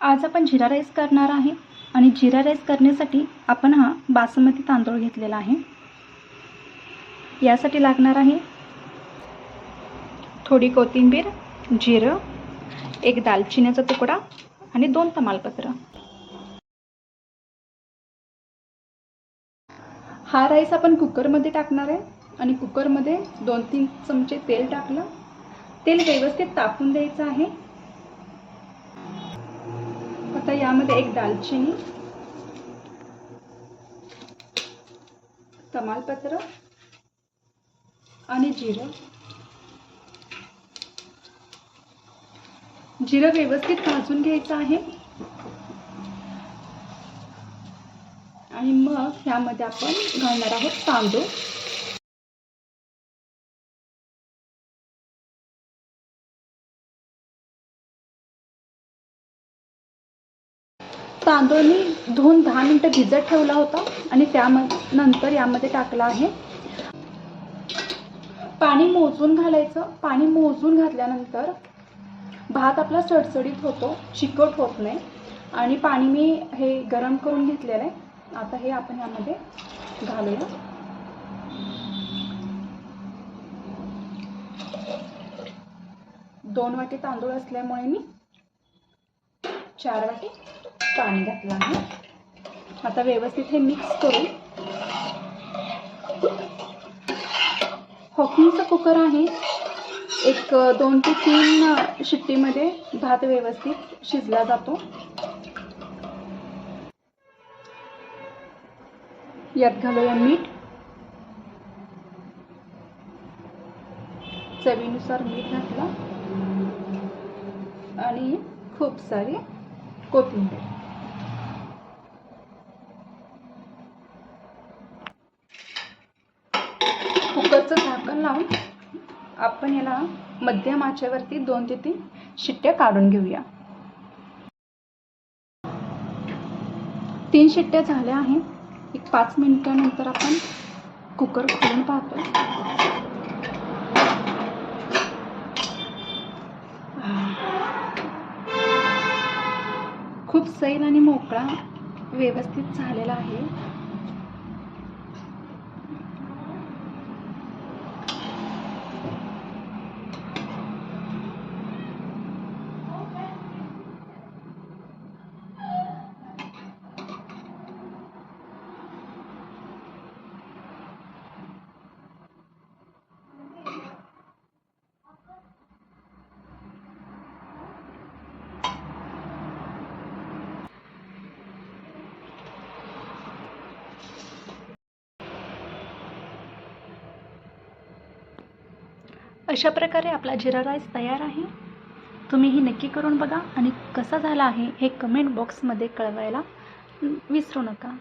आज आपण जिरा राईस करणार आहे आणि जिरा राईस करण्यासाठी आपण हा बासमती तांदूळ घेतलेला आहे. यासाठी लागणार आहे थोडी कोथिंबीर जिरं एक दालचिन्याचा तुकडा आणि दोन तमालपत्र. हा राईस आपण कुकरमध्ये टाकणार आहे आणि कुकरमध्ये दोन तीन चमचे तेल टाकलं. तेल व्यवस्थित तापून द्यायचं आहे. आता यामध्ये एक दालचिनी तमालपत्र आणि जिरं. जिरं व्यवस्थित भाजून घ्यायचं आहे. आणि मग ह्यामध्ये आपण घालणार आहोत तांदूळ. तांदूळ मी धुवून दहा मिनटं भिजत ठेवला होता आणि त्या नंतर यामध्ये टाकला आहे. पाणी मोजून घालायचं. पाणी मोजून घातल्यानंतर भात आपला सडसडीत होतो चिकट होत नाही. आणि पाणी मी हे गरम करून घेतलेलं आहे. आता हे आपण यामध्ये घालूया. दोन वाटी तांदूळ असल्यामुळे मी चार वाटी पाणी घातलं आहे. आता व्यवस्थित हे मिक्स करून हॉकिंगचा कुकर आहे. एक दोन ते तीन शिट्टीमध्ये भात व्यवस्थित शिजला जातो. यात घालूया मीठ. चवीनुसार मीठ घातलं. आणि खूप सारी कोथिंबीर. झाकण लावून आपण याला मध्यम आचेवरती दोन ते तीन शिट्ट्या काढून घेऊया. तीन शिट्ट्या झाल्या आहेत. एक पाच मिनिटानंतर आपण कुकर खोलून पाहतो. खूप सैल आणि मोकळा व्यवस्थित झालेला आहे. अशा प्रकारे आपला जिरा राईस तयार आहे. तुम्हीही नक्की करून बघा आणि कसा झाला आहे हे कमेंट बॉक्समध्ये कळवायला विसरू नका.